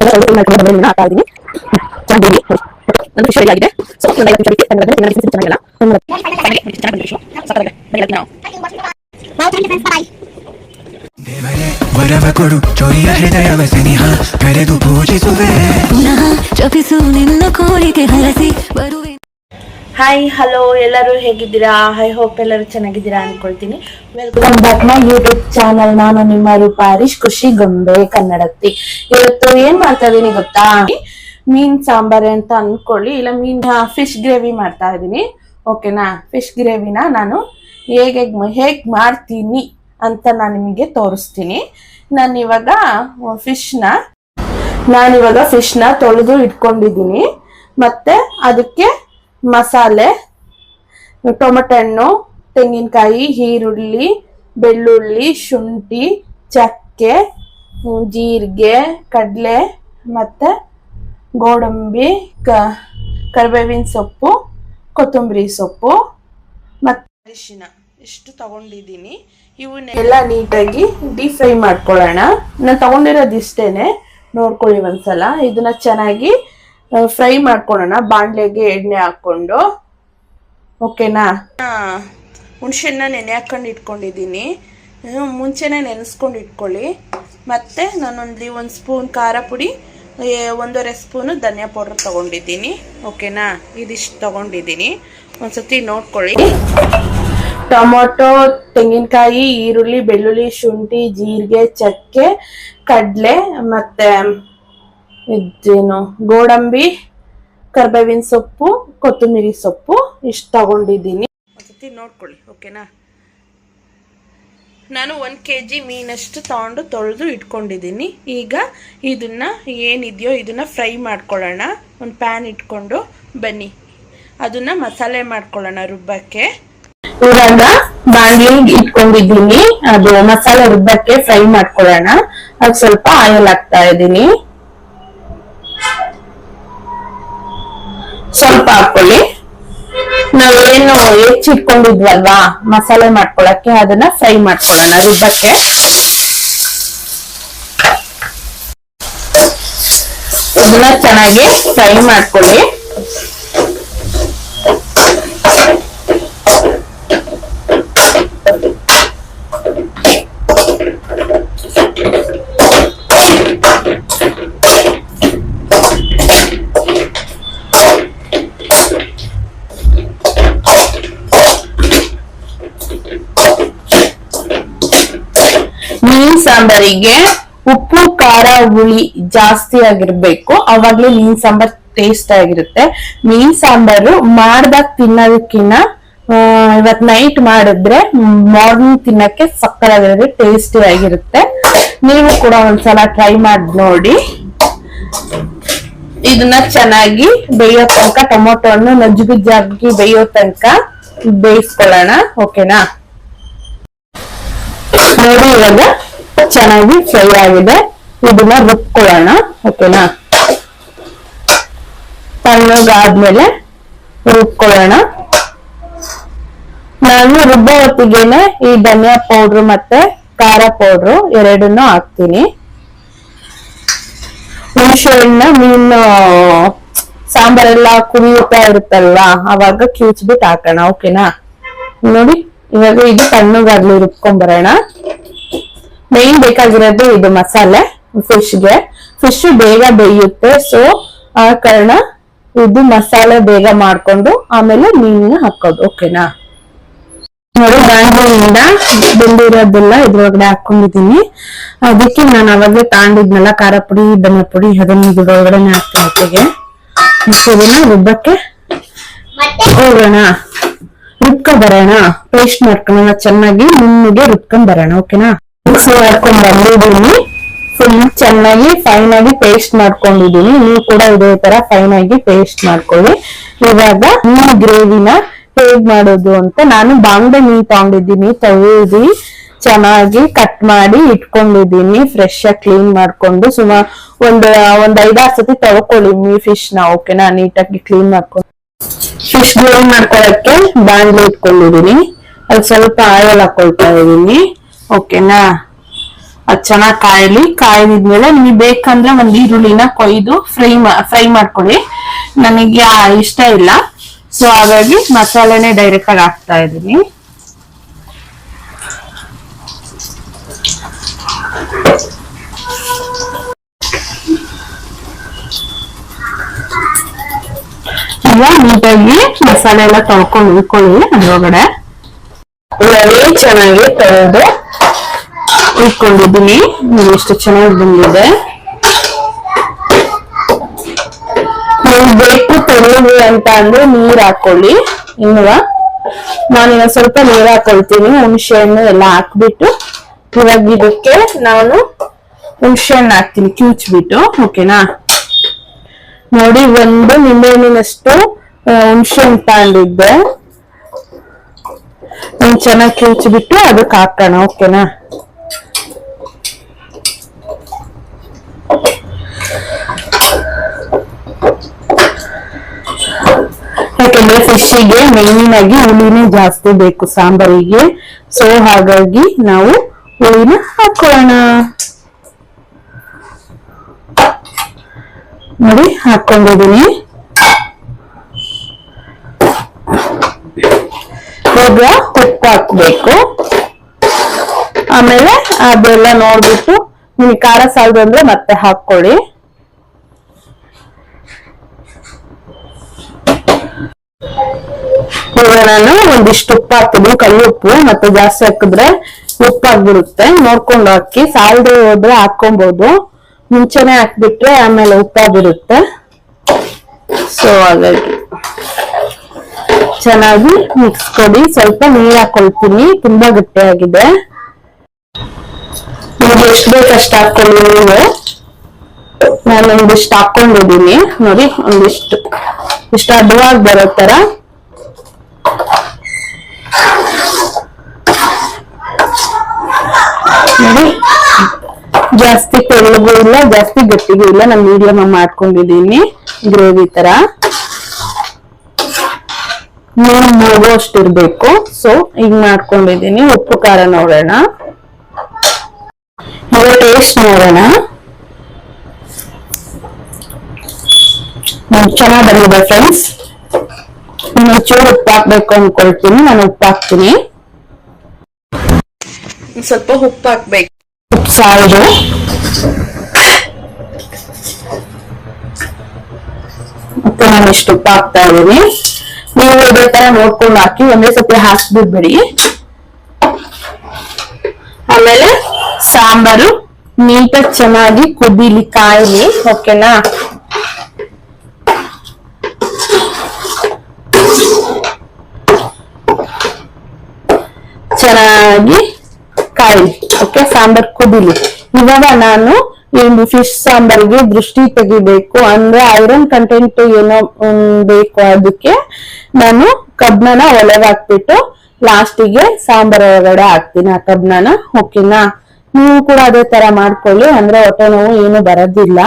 ಹಾಕ್ತಾ ಇದೀನಿ ಚೆನ್ನಾಗಿ ನನ್ನ ಒಂದು ವರವ ಕೊಡು ಚೊರಿಯ ಹೃದಯವ ಸನಿಹ ಕರೆದು ಪೂಜಿಸುವೆ ಪುನಃ ಜಪಿಸು ನಿನ್ನ ಕೋರಿಕೆ ಹರಸಿ, ಬರುವೆ. ಹಾಯ್ ಹಲೋ ಎಲ್ಲರೂ ಹೇಗಿದ್ದೀರಾ? ಹೈ ಹೋಪ್ ಎಲ್ಲರೂ ಚೆನ್ನಾಗಿದ್ದೀರಾ ಅನ್ಕೊಳ್ತೀನಿ. Welcome back my YouTube channel ನಾನು ನಿಮ್ಮ ರೂಪ ಹರೀಶ್ ಖುಷಿ ಗೊಂಬೆ ಕನ್ನಡತಿ ಇವತ್ತು ಏನ್ ಮಾಡ್ತಾ ಇದೀನಿ ಗೊತ್ತಾ? ಮೀನ್ ಸಾಂಬಾರ್ ಅಂತ ಅನ್ಕೊಳ್ಳಿ. ಇಲ್ಲ, ಮೀನ್ ಫಿಶ್ ಗ್ರೇವಿ ಮಾಡ್ತಾ ಇದೀನಿ ಓಕೆನಾ ಫಿಶ್ ಗ್ರೇವಿನ ನಾನು ಹೇಗೆ ಹೇಗ್ ಮಾಡ್ತೀನಿ ಅಂತ ನಾನು ನಿಮಗೆ ತೋರಿಸ್ತೀನಿ. ನಾನು ಇವಾಗ ಫಿಶ್ನ ನಾನಿವಾಗ ಫಿಶ್ನ ತೊಳೆದು ಇಟ್ಕೊಂಡಿದ್ದೀನಿ. ಮತ್ತೆ ಅದಕ್ಕೆ ಮಸಾಲೆ, ಟೊಮೆಟೊ ಹಣ್ಣು, ತೆಂಗಿನಕಾಯಿ, ಈರುಳ್ಳಿ, ಬೆಳ್ಳುಳ್ಳಿ, ಶುಂಠಿ, ಚಕ್ಕೆ ಜೀರಿಗೆ, ಕಡಲೆ ಮತ್ತು ಗೋಡಂಬಿ, ಕ, ಕರಿಬೇವಿನ ಸೊಪ್ಪು, ಕೊತ್ತಂಬರಿ ಸೊಪ್ಪು ಮತ್ತು ಅರಿಶಿನ ಇಷ್ಟು ತಗೊಂಡಿದ್ದೀನಿ. ಇವನ್ನೆಲ್ಲ ನೀಟಾಗಿ ಡೀಪ್ ಫ್ರೈ ಮಾಡ್ಕೊಳ್ಳೋಣ. ನಾನು ತಗೊಂಡಿರೋದು ಇಷ್ಟೇ ನೋಡ್ಕೊಳ್ಳಿ ಒಂದ್ಸಲ. ಇದನ್ನ ಚೆನ್ನಾಗಿ ಫ್ರೈ ಮಾಡ್ಕೊಳ್ಳೋಣ. ಬಾಣಲೆಗೆ ಎಣ್ಣೆ ಹಾಕೊಂಡು ಓಕೆನಾ? ಹುಣಸೆಹಣ್ಣ ನೆನೆ ಹಾಕೊಂಡು ಇಟ್ಕೊಂಡಿದ್ದೀನಿ. ಮುಂಚೆನೇ ನೆನೆಸ್ಕೊಂಡು ಇಟ್ಕೊಳ್ಳಿ. ಮತ್ತು ನಾನೊಂದು ಒಂದು ಸ್ಪೂನ್ ಖಾರ ಪುಡಿ ಒಂದೂವರೆ ಸ್ಪೂನು ಧನಿಯಾ ಪೌಡ್ರ್ ತೊಗೊಂಡಿದ್ದೀನಿ. ಓಕೆನಾ? ಇದಿಷ್ಟು ತೊಗೊಂಡಿದ್ದೀನಿ. ಒಂದ್ಸತಿ ನೋಡ್ಕೊಳ್ಳಿ. ಟೊಮೊಟೊ ತೆಂಗಿನಕಾಯಿ ಈರುಳ್ಳಿ ಬೆಳ್ಳುಳ್ಳಿ ಶುಂಠಿ ಜೀರಿಗೆ ಚಕ್ಕೆ ಕಡಲೆ ಮತ್ತೆ ಇದೇನು ಗೋಡಂಬಿ ಕರ್ಬೇವಿನ ಸೊಪ್ಪು ಕೊತ್ತಂಬರಿ ಸೊಪ್ಪು ಇಷ್ಟು ತಗೊಂಡಿದ್ದೀನಿ. ಒಂದ್ಸತಿ ನೋಡ್ಕೊಳ್ಳಿ ಓಕೆನಾ? ನಾನು ಒಂದು ಕೆ ಜಿ ಮೀನಷ್ಟು ತಗೊಂಡು ತೊಳೆದು ಇಟ್ಕೊಂಡಿದ್ದೀನಿ. ಈಗ ಇದನ್ನ ಏನಿದೆಯೋ ಇದನ್ನ ಫ್ರೈ ಮಾಡ್ಕೊಳ್ಳೋಣ. ಒಂದು ಪ್ಯಾನ್ ಇಟ್ಕೊಂಡು ಬನ್ನಿ. ಅದನ್ನ ಮಸಾಲೆ ಮಾಡ್ಕೊಳ್ಳೋಣ ರುಬ್ಬಕ್ಕೆ. ಇವಾಗ ಬಾಣಲಿ ಇಟ್ಕೊಂಡಿದ್ದೀನಿ. ಅದು ಮಸಾಲೆ ರುಬ್ಬಕ್ಕೆ ಫ್ರೈ ಮಾಡ್ಕೊಳ್ಳೋಣ. ಅದು ಸ್ವಲ್ಪ ಆಯಿಲ್ ಹಾಕ್ತಾ ಇದ್ದೀನಿ. ಹಾಕೊಳ್ಳಿ. ನಾವೇನು ಹೆಚ್ಚಿಟ್ಕೊಂಡಿದ್ವಲ್ವಾ? ಮಸಾಲೆ ಮಾಡ್ಕೊಳಕ್ಕೆ ಅದನ್ನ ಫ್ರೈ ಮಾಡ್ಕೊಳ್ಳೋಣ ರುಬ್ಬಕ್ಕೆ. ಇದನ್ನ ಚೆನ್ನಾಗಿ ಫ್ರೈ ಮಾಡ್ಕೊಳ್ಳಿ. ಸಾಂಬಾರಿಗೆ ಉಪ್ಪು, ಖಾರ, ಹುಳಿ ಜಾಸ್ತಿ ಆಗಿರ್ಬೇಕು. ಅವಾಗ್ಲೇ ಮೀನ್ ಸಾಂಬಾರ್ ಟೇಸ್ಟ್ ಆಗಿರುತ್ತೆ. ಮೀನ್ ಸಾಂಬಾರು ಮಾಡ್ದಾಗ ತಿನ್ನೋದಕ್ಕಿನ್ನ ಇವತ್ ನೈಟ್ ಮಾಡಿದ್ರೆ ಮಾರ್ನಿಂಗ್ ತಿನ್ನಕ್ಕೆ ಸಕ್ಕತ್ತಾಗಿರುತ್ತೆ ಟೇಸ್ಟಿ ಆಗಿರುತ್ತೆ. ನೀವು ಕೂಡ ಒಂದ್ಸಲ ಟ್ರೈ ಮಾಡಿ ನೋಡಿ. ಇದನ್ನ ಚೆನ್ನಾಗಿ ಬೇಯೋ ತನಕ ಟೊಮೊಟೊ ಹಣ್ಣು ನಜ್ಜುಗುಜ್ಜಾಗಿ ಬೇಯೋ ತನಕ ಬೇಯಿಸ್ಕೊಳ್ಳೋಣ ಓಕೆನಾ ನೋಡಿ ಇವಾಗ. ಚೆನ್ನಾಗಿ ಫ್ರೈ ಆಗಿದೆ. ಇದನ್ನ ರುಬ್ಕೊಳ್ಳೋಣ, ಓಕೆನಾ? ತಣ್ಣಗಾದ್ಮೇಲೆ ರುಬ್ಕೊಳ್ಳೋಣ. ನಾನು ರುಬ್ಬೋ ಹೊತ್ತಿಗೆನೆ ಈ ಧನಿಯಾ ಪೌಡ್ರು ಮತ್ತೆ ಖಾರ ಪೌಡ್ರು ಎರಡನ್ನೂ ಹಾಕ್ತೀನಿ. ಹುಣಸೆ ಹಣ್ಣ ಮೀನು, ಸಾಂಬಾರೆಲ್ಲ ಕುದಿಯುತ್ತಾ ಇರುತ್ತಲ್ವಾ? ಅವಾಗ ಕಿವುಚ್ಬಿಟ್ಟು ಹಾಕೋಣ, ಓಕೆನಾ? ನೋಡಿ, ಇವಾಗ ಇದು ತಣ್ಣಗಾಗ್ಲಿ ರುಬ್ಕೊಂಡ್ ಬರೋಣ ಮೇನ್ ಬೇಕಾಗಿರೋದು ಇದು ಮಸಾಲೆ ಫಿಶ್ಗೆ ಫಿಶ್ ಬೇಗ ಬೇಯುತ್ತೆ. ಸೊ ಆ ಕಾರಣ ಇದು ಮಸಾಲೆ ಬೇಗ ಮಾಡ್ಕೊಂಡು ಆಮೇಲೆ ಮೀನಿನ ಹಾಕೋದು. ಓಕೆನಾ ನೋಡಿ ಬ್ಯಾಂಗ್ಳೂರಿಂದ ಬಂದಿರೋದೆಲ್ಲ ಇದ್ರೊಳಗಡೆ ಹಾಕೊಂಡಿದೀನಿ ಅದಕ್ಕೆ ನಾನು ಅವಾಗಲೇ ತಾಂಡಿದ್ನಲ್ಲ ಖಾರ ಪುಡಿ ಬೆಣ್ಣೆ ಪುಡಿ ಅದನ್ನ ಇದ್ರೊಳಗಡೆ ಹಾಕ್ತೀನಿ ಜೊತೆಗೆ ಇದನ್ನ ರುಬ್ಬಕ್ಕೆ ಹೋಗೋಣ. ರುಬ್ಕೊಂಡ್ ಬರೋಣ. ಪೇಸ್ಟ್ ಮಾಡ್ಕೊಳ್ಳೋಣ ಚೆನ್ನಾಗಿ ನುಣ್ಣಗೆ ರುಬ್ಕೊಂಡ್ ಬರೋಣ. ಓಕೆನಾ ಮಿಕ್ಸಿ ಮಾಡ್ಕೊಂಡ್ ಬಂದಿದ್ದೀನಿ. ಫುಲ್ ಚೆನ್ನಾಗಿ ಫೈನ್ ಆಗಿ ಪೇಸ್ಟ್ ಮಾಡ್ಕೊಂಡಿದ್ದೀನಿ. ನೀವು ಕೂಡ ಇದೇ ತರ ಫೈನ್ ಆಗಿ ಪೇಸ್ಟ್ ಮಾಡ್ಕೊಳ್ಳಿ. ಇವಾಗ ಈ ಗ್ರೇವಿನ ಹೇಗ್ ಮಾಡೋದು ಅಂತ ನಾನು ಬಾಂಗ್ಡೆ ಮೀನ್ ತಗೊಂಡಿದ್ದೀನಿ. ತೊಳೆದಿ ಚೆನ್ನಾಗಿ ಕಟ್ ಮಾಡಿ ಇಟ್ಕೊಂಡಿದ್ದೀನಿ. ಫ್ರೆಶ್ ಆಗಿ ಕ್ಲೀನ್ ಮಾಡ್ಕೊಂಡು ಸುಮಾರು ಒಂದ್ ಒಂದ್ ಐದಾರು ಸತಿ ತೊಳ್ಕೊಳ್ಳಿ ಮೀ ಫಿಶ್ನ? ಓಕೆನಾ ನೀಟಾಗಿ ಕ್ಲೀನ್ ಮಾಡ್ಕೊಂಡು. ಫಿಶ್ ಗ್ರೇವಿ ಮಾಡ್ಕೊಳಕ್ಕೆ ಬಾಂಡ್ಲೆ ಇಟ್ಕೊಂಡಿದ್ದೀನಿ. ಅದು ಸ್ವಲ್ಪ ಆಯಿಲ್ ಹಾಕೊಳ್ತಾ ಇದೀನಿ. ಓಕೆನಾ? ಅದ್ ಚೆನ್ನಾಗ್ ಕಾಯಲಿ, ಕಾಯ್ದಿದ್ಮೇಲೆ ನಿಮಗೆ ಬೇಕಂದ್ರೆ ಒಂದ್ ಈರುಳ್ಳಿನ ಕೊಯ್ದು ಫ್ರೈ ಫ್ರೈ ಮಾಡ್ಕೊಳ್ಳಿ. ನನಗೆ ಇಷ್ಟ ಇಲ್ಲ. ಸೊ ಹಾಗಾಗಿ ಮಸಾಲೆನೆ ಡೈರೆಕ್ಟ್ ಆಗಿ ಹಾಕ್ತಾ ಇದೀನಿ ಈಗ ನೀಟಾಗಿ ಮಸಾಲೆ ಎಲ್ಲ ತೊಳ್ಕೊಂಡು ಉಳ್ಕೊಳ್ಳಿ ಅದ್ರೊಳಗಡೆ. ಚೆನ್ನಾಗಿ ತೊಳೆದು ಇಟ್ಕೊಂಡಿದ್ದೀನಿ ನೀವು ಎಷ್ಟು ಚೆನ್ನಾಗಿ ಬಂದಿದೆ. ನೀವು ಬೇಕು ತೆಳ್ಳಗೆ ಅಂತ ಅಂದ್ರೆ ನೀರ್ ಹಾಕೊಳ್ಳಿ. ಇನ್ನುವ? ನಾನು ಇವಾಗ ಸ್ವಲ್ಪ ನೀರ್ ಹಾಕೊಳ್ತೀನಿ. ಹುಣಸೆ ಹಣ್ಣು ಎಲ್ಲ ಹಾಕ್ಬಿಟ್ಟು ಇವಾಗ ಇದಕ್ಕೆ ನಾನು ಹುಣಸೆ ಹಣ್ಣು ಹಾಕ್ತೀನಿ ಕಿವುಚ್ಬಿಟ್ಟು ಓಕೆನಾ? ನೋಡಿ, ಒಂದು ನಿಂಬೆಹಣ್ಣಿನಷ್ಟು ಹುಣಸೆ ಹಣ್ಣು ತಗೊಂಡಿದ್ದೆ. ಚೆನ್ನಾಗಿ ಕಿವುಚ್ಬಿಟ್ಟು ಅದಕ್ಕೆ ಹಾಕೋಣ. ಓಕೆನಾ? ಯಾಕಂದ್ರೆ ಫಿಶ್ಗೆ ಮೇನ್ ಆಗಿ ಹುಳಿನೇ ಜಾಸ್ತಿ ಬೇಕು ಸಾಂಬಾರಿಗೆ. ಸೊ ಹಾಗಾಗಿ ನಾವು ಹುಳಿನ ಹಾಕೋಣ ನೋಡಿ ಹಾಕೊಂಡಿದೀನಿ ಈಗ ಉಪ್ಪು ಹಾಕ್ಬೇಕು. ಆಮೇಲೆ ಅದೆಲ್ಲ ನೋಡ್ಬಿಟ್ಟು, ನಿಮಗೆ ಖಾರ ಸಾಲದು ಅಂದ್ರೆ ಮತ್ತೆ ಹಾಕೊಳ್ಳಿ ನಾನು ಒಂದಿಷ್ಟು ಉಪ್ಪು ಹಾಕ್ತಿದ್ದೀನಿ. ಕೈ ಉಪ್ಪು ಮತ್ತೆ ಜಾಸ್ತಿ ಹಾಕಿದ್ರೆ ಉಪ್ಪಾಗ್ಬಿಡುತ್ತೆ ನೋಡ್ಕೊಂಡು ಹಾಕಿ, ಸಾಲದೆ ಹೋದ್ರೆ ಹಾಕೊಬಹುದು ಮುಂಚೆನೆ ಹಾಕ್ಬಿಟ್ರೆ ಆಮೇಲೆ ಉಪ್ಪಾಗಿರುತ್ತೆ ಸೊ ಹಾಗಾಗಿ ಚೆನ್ನಾಗಿ ಮಿಕ್ಸ್ ಕೊಡಿ ಸ್ವಲ್ಪ ನೀರ್ ಹಾಕೊಳ್ತೀನಿ. ತುಂಬಾ ಗಟ್ಟಿಯಾಗಿದೆ. ನಿಮ್ಗೆ ಎಷ್ಟು ಬೇಕು ಅಷ್ಟು ಹಾಕೊಳ್ಳಿ ನೀವು. ನಾನು ಒಂದಿಷ್ಟು ಹಾಕೊಂಡಿದ್ದೀನಿ. ನೋಡಿ ಒಂದಿಷ್ಟು ಇಷ್ಟು ಅಡ್ಡವಾಗಿ ಬರೋ ತರ. ನೋಡಿ, ಜಾಸ್ತಿ ತೆಳ್ಳಗೂ ಇಲ್ಲ, ಜಾಸ್ತಿ ಗಟ್ಟಿಗೂ ಇಲ್ಲ. ನಾನು ಮೀಡಿಯಂ ಮಾಡ್ಕೊಂಡಿದ್ದೀನಿ ಗ್ರೇವಿ ತರ. ನೀರು ಮುಳುಗುವಷ್ಟು ಅಷ್ಟಿರ್ಬೇಕು ಸೊ ಈಗ ಮಾಡ್ಕೊಂಡಿದ್ದೀನಿ. ಉಪ್ಪು, ಖಾರ ನೋಡೋಣ. ಟೇಸ್ಟ್ ನೋಡೋಣ. ಚೆನ್ನಾಗಿ ಬಂದಿದೆ ಫ್ರೆಂಡ್ಸ್ ನಾನು ಚೂರು ಉಪ್ಪು ಹಾಕ್ಬೇಕು ಅನ್ಕೊಳ್ತೀನಿ ನಾನು ಉಪ್ಪು ಹಾಕ್ತೀನಿ. ಸ್ವಲ್ಪ ಉಪ್ಪು ಹಾಕ್ಬೇಕು. ಉಪ್ಪು ಸಾರು. ಮತ್ತೆ ನಾನು ಇಷ್ಟು ಉಪ್ಪು ಹಾಕ್ತಾ ಇದ್ದೀನಿ. ನೀವು ಇದೇ ತರ ನೋಡ್ಕೊಂಡು ಹಾಕಿ ಒಂದೇ ಸತಿ ಹಾಕ್ಬಿಡ್ಬೇಡಿ. ಆಮೇಲೆ ಸಾಂಬಾರು. ನೀಟಾಗಿ ಚೆನ್ನಾಗಿ ಕುದಿಲಿ ಕಾಯಿಲಿ ಓಕೆನಾ ಚೆನ್ನಾಗಿ ಕಾಯಿಲಿ ಓಕೆ ಸಾಂಬಾರ್ ಕುದಿಲಿ. ಇವಾಗ ನಾನು ಈ ಫಿಶ್ ಸಾಂಬಾರಿಗೆ ದೃಷ್ಟಿ ತೆಗಿಬೇಕು. ಅಂದ್ರೆ ಐರನ್ ಕಂಟೆಂಟ್ ಏನೋ ಬೇಕು ಅದಕ್ಕೆ ನಾನು ಕಬ್ನನ ಒಳಗೆ ಹಾಕ್ಬಿಟ್ಟು ಲಾಸ್ಟಿಗೆ ಸಾಂಬಾರ್ ಒಳಗಡೆ ಹಾಕ್ತೀನಿ ಆ ಕಬ್ನನ ಓಕೆನಾ ನೀವು ಕೂಡ ಅದೇ ತರ ಮಾಡ್ಕೊಳ್ಳಿ, ಅಂದ್ರೆ ಹೊಟ್ಟೆ ನೋವು ಏನು ಬರೋದಿಲ್ಲ.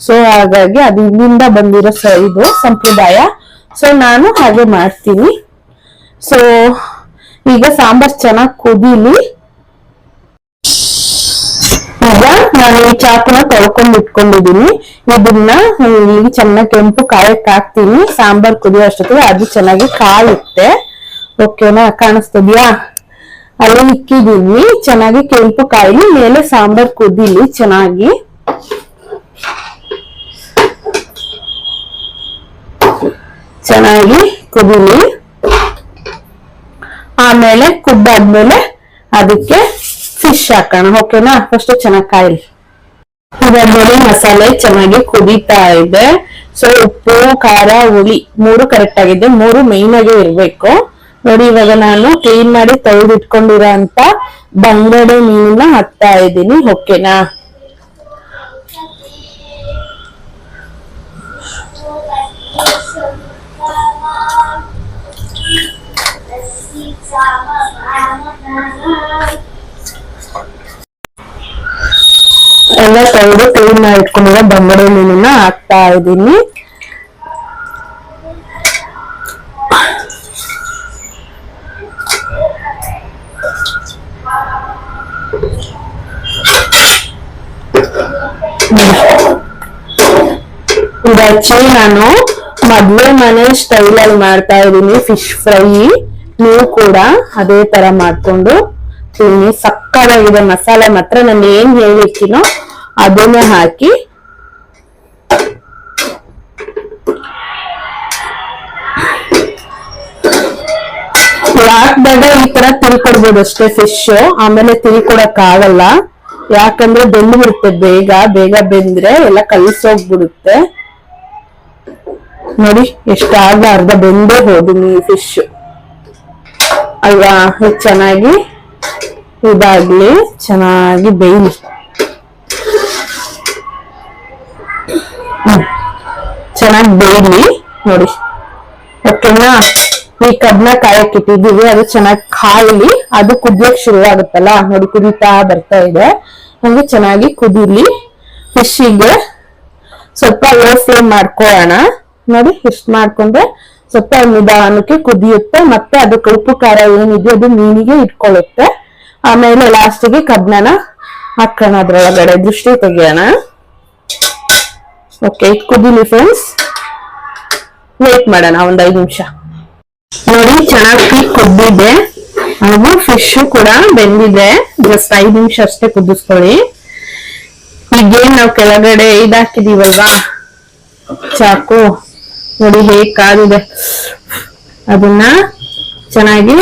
ಸೊ ಹಾಗಾಗಿ ಅದು ಇಲ್ಲಿಂದ ಬಂದಿರೋ ಇದು ಸಂಪ್ರದಾಯ. ಸೊ ನಾನು ಹಾಗೆ ಮಾಡ್ತೀನಿ. ಸೊ ಈಗ ಸಾಂಬಾರ್ ಚೆನ್ನಾಗಿ ಕುದೀಲಿ. ಈಗ ನಾನು ಈ ಚಾಕುನ ತೊಳ್ಕೊಂಡ್ ಇಟ್ಕೊಂಡಿದೀನಿ ಇದನ್ನ ಇಲ್ಲಿ ಚೆನ್ನಾಗಿ ಕೆಂಪು ಕಾಯಕ್ ಹಾಕ್ತೀನಿ. ಸಾಂಬಾರ್ ಕುದಿಯೋ ಅಷ್ಟೊತ್ತಿಗೆ ಅದು ಚೆನ್ನಾಗಿ ಕಾಯುತ್ತೆ. ಓಕೆನಾ ಕಾಣಿಸ್ತದ್ಯಾ? ಅಲ್ಲಿ ಇಕ್ಕಿದೀನಿ ಚೆನ್ನಾಗಿ ಕೆಂಪು ಕಾಯಿಲಿ ಮೇಲೆ ಸಾಂಬಾರ್ ಕುದೀಲಿ ಚೆನ್ನಾಗಿ. ಚೆನ್ನಾಗಿ ಕುದೀಲಿ. ಕುದ್ದಾದ್ಮೇಲೆ ಅದಕ್ಕೆ ಫಿಶ್ ಹಾಕೋಣ. ಓಕೆನಾ ಫಸ್ಟ್ ಚೆನ್ನಾಗಿ ಕಾಯಿಲಿ. ಇದಾದ್ಮೇಲೆ ಮಸಾಲೆ ಚೆನ್ನಾಗಿ ಕುದೀತಾ ಇದೆ. ಸೊ ಉಪ್ಪು, ಖಾರ, ಹುಳಿ ಮೂರು ಕರೆಕ್ಟ್ ಆಗಿದೆ. ಮೂರು ಮೈನ್ ಆಗಿ ಇರ್ಬೇಕು. ನೋಡಿ, ಇವಾಗ ನಾನು ಕ್ಲೀನ್ ಮಾಡಿ ತೆಗೆದು ಇಟ್ಕೊಂಡಿರೋ ಅಂತ ಬಂಗಡೆ ಮೀನನ್ನ ಹಾಕ್ತಾ ಇದ್ದೀನಿ. ಓಕೆನಾ ಎಲ್ಲ ತೆಗೆದು ಕ್ಲೀನ್ ಮಾಡಿ ಇಟ್ಕೊಂಡಿರೋ ಬಂಗಡೆ ಮೀನನ್ನ ಹಾಕ್ತಾ ಇದ್ದೀನಿ ಇದು ಆಕ್ಚುಲಿ ನಾನು ಮದ್ವೆ ಮನೆ ಸ್ಟೈಲ್ ಅಲ್ಲಿ ಮಾಡ್ತಾ ಇದೀನಿ ಫಿಶ್ ಫ್ರೈ ನೀವು ಕೂಡ ಅದೇ ತರ ಮಾಡ್ಕೊಂಡು ತಿನ್ನಿ ಸಕ್ಕತ್ತಾಗಿದೆ ಮಸಾಲೆ ಮಾತ್ರ ನಾನು ಏನ್ ಹೇಳಿರ್ತೀನೋ ಅದನ್ನೇ ಹಾಕಿ ಹಾಕ್ದಾಗ ಈ ತರ ತಿಳ್ಕೊಡ್ಬೋದು ಅಷ್ಟೇ ಫಿಶ್ ಆಮೇಲೆ ತಿಳ್ಕೊಡಕ್ ಆಗಲ್ಲ ಯಾಕಂದ್ರೆ ಬೆಂದ್ಬಿಡುತ್ತೆ ಬೇಗ ಬೇಗ ಬೆಂದ್ರೆ ಎಲ್ಲ ಕಲ್ಸೋಗ್ಬಿಡುತ್ತೆ. ನೋಡಿ ಎಷ್ಟಾಗ ಅರ್ಧ ಬೆಂದೇ ಹೋದು ನೀವು ಫಿಶ್ ಅಲ್ವಾ? ಚೆನ್ನಾಗಿ ಇದಾಗ್ಲಿ, ಚೆನ್ನಾಗಿ ಬೇಯಲಿ. ಚೆನ್ನಾಗಿ ಬೇಯಲಿ ನೋಡಿ. ಓಕೆನಾ ಈ ಕಬ್ನ ಕಾಯಕ್ ಇಟ್ಟಿದ್ದೀವಿ, ಅದು ಚೆನ್ನಾಗಿ ಕಾಯಲಿ, ಅದು ಕುದಿಯಕ್ ಶುರು ಆಗುತ್ತಲ್ಲ, ನೋಡಿ ಕುದಿತಾ ಬರ್ತಾ ಇದೆ. ಹಂಗೆ ಚೆನ್ನಾಗಿ ಕುದಿಲಿ ಫಿಶಿಗೆ ಸ್ವಲ್ಪ ಲೋ ಫ್ಲೇಮ್ ಮಾಡ್ಕೊಳ್ಳೋಣ. ನೋಡಿ ಫಿಶ್ ಮಾಡ್ಕೊಂಡ್ರೆ ಸ್ವಲ್ಪ ನಿಧಾನಕ್ಕೆ ಕುದಿಯುತ್ತೆ, ಮತ್ತೆ ಅದಕ್ಕೆ ಉಪ್ಪು ಖಾರ ಏನಿದೆ ಅದು ಮೀನಿಗೆ ಇಟ್ಕೊಳ್ಳುತ್ತೆ. ಆಮೇಲೆ ಲಾಸ್ಟಿಗೆ ಕಬ್ನನ ಹಾಕೋಣ ಅದ್ರೊಳಗಡೆ. ದೃಷ್ಟಿ ತೆಗಿಯೋಣ. ಓಕೆ ಇದು ಫ್ರೆಂಡ್ಸ್ ವೇಟ್ ಮಾಡೋಣ, ಒಂದ್ ಐದು ನಿಮಿಷ. ನೋಡಿ, ಚೆನ್ನಾಗಿ ಕುದ್ದಿದೆ. ಹಾಗೂ ಫಿಶ್ ಕೂಡ ಬೆಂದಿದೆ. ಜಸ್ಟ್ ಐದು ನಿಮಿಷ ಅಷ್ಟೇ ಕುದಿಸ್ಕೊಳ್ಳಿ. ಈಗೇನ್ ನಾವು ಕೆಳಗಡೆ ಇದಾಕಿದೀವಲ್ವಾ ಚಾಕು. ನೋಡಿ, ಹೇಗ್ ಕಾದಿದೆ. ಅದನ್ನ ಚೆನ್ನಾಗಿ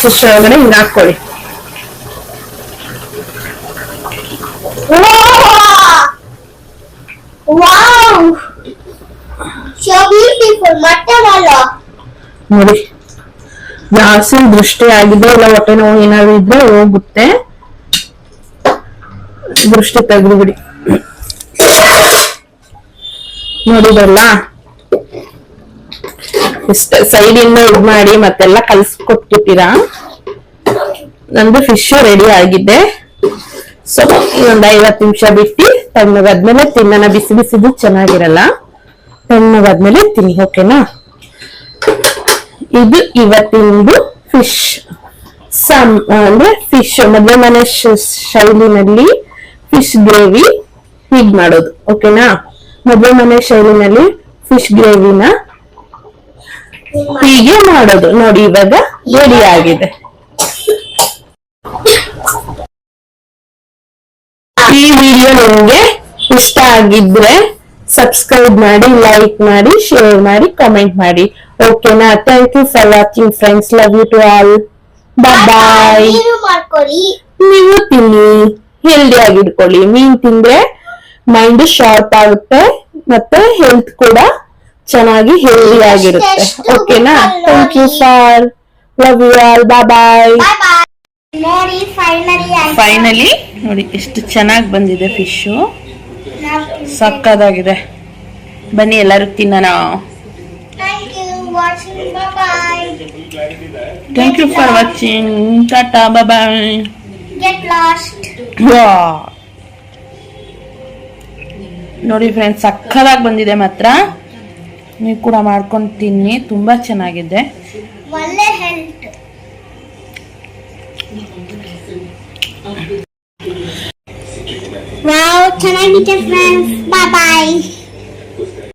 ಫಿಶ್ ಒಳಗಡೆ ಹಿಂಗ್ ಹಾಕೊಳ್ಳಿ Wow! ಸೋ ಬ್ಯೂಟಿಫುಲ್ ಮತ್ತೆ. ನೋಡಿ ಜಾಸ್ತಿ ದೃಷ್ಟಿ ಆಗಿದೆ ಇಲ್ಲ, ಹೊಟ್ಟೆ ನೋವು ಏನಾದ್ರು ಇದ್ರೆ ಹೋಗುತ್ತೆ. ದೃಷ್ಟಿ ತೆಗೆದು ಬಿಡಿ. ನೋಡಿದಲ್ಲ ಇಷ್ಟ. ಸೈಡ್ ಇಂದ ಇದ್ ಮಾಡಿ ಮತ್ತೆಲ್ಲ ಕಲ್ಸ್ಕೊಟ್ಬಿಟ್ಟಿರಾ ನಂದು ಫಿಶ್ ರೆಡಿ ಆಗಿದೆ. ಸೊ ಇನ್ನೊಂದ್ ಐವತ್ತು ನಿಮಿಷ ಬಿಟ್ಟು ತಣ್ಣಗಾದ್ಮೇಲೆ ತಿನ್ನೋಣ ಬಿಸಿ ಬಿಸಿದು ಚೆನ್ನಾಗಿರಲ್ಲ. ತಣ್ಣಗಾದ್ಮೇಲೆ ತಿನ್ನಿ, ಓಕೆನಾ? ಇದು ಇವತ್ತಿಂದು ಫಿಶ್ ಸಾಮ್ ಅಂದ್ರೆ ಫಿಶ್ ಮದ್ವೆ ಮನೆ ಶೈಲಿನಲ್ಲಿ ಫಿಶ್ ಗ್ರೇವಿ ಹೀಗ್ ಮಾಡೋದು, ಓಕೆನಾ? ಮದ್ವೆ ಮನೆ ಶೈಲಿನಲ್ಲಿ ಫಿಶ್ ಗ್ರೇವಿನ ಹೀಗೆ ಮಾಡೋದು. ನೋಡಿ, ಇವಾಗ ರೆಡಿ ಆಗಿದೆ. ಈ ವಿಡಿಯೋ ನಿಮ್ಗೆ ಇಷ್ಟ ಆಗಿದ್ರೆ ಸಬ್ಸ್ಕ್ರೈಬ್ ಮಾಡಿ ಲೈಕ್ ಮಾಡಿ ಶೇರ್ ಮಾಡಿ ಕಮೆಂಟ್ ಮಾಡಿ. ಓಕೆನಾ thank you for watching friends love you to all bye ನೀವು ತಿನ್ನಿ ಹೆಲ್ದಿ ಆಗಿ ಇಟ್ಕೊಳ್ಳಿ ಮೀನ್ ತಿಂದ್ರೆ ಮೈಂಡ್ ಶಾರ್ಪ್ ಆಗುತ್ತೆ ಮತ್ತೆ ಹೆಲ್ತ್ ಕೂಡ ಚೆನ್ನಾಗಿ ಹೆಲ್ದಿ ಆಗಿರುತ್ತೆ ಓಕೆನಾ thank you for love you all bye finally finally ನೋಡಿ ಎಷ್ಟು ಚೆನ್ನಾಗಿ ಬಂದಿದೆ ಫಿಶು ಸಕ್ಕದಾಗಿದೆ. ಬನ್ನಿ ಎಲ್ಲರೂ ತಿನ್ನೋಣ. Thank you for watching tata bye ನೋಡಿ ಫ್ರೆಂಡ್ಸ್ ಸಕ್ಕದಾಗಿ ಬಂದಿದೆ ಮಾತ್ರ. ನೀವು ಕೂಡ ಮಾಡ್ಕೊಂಡು ತಿನ್ನಿ ತುಂಬಾ ಚೆನ್ನಾಗಿದೆ. ಒಳ್ಳೆ health Well, can I make a? Bye bye.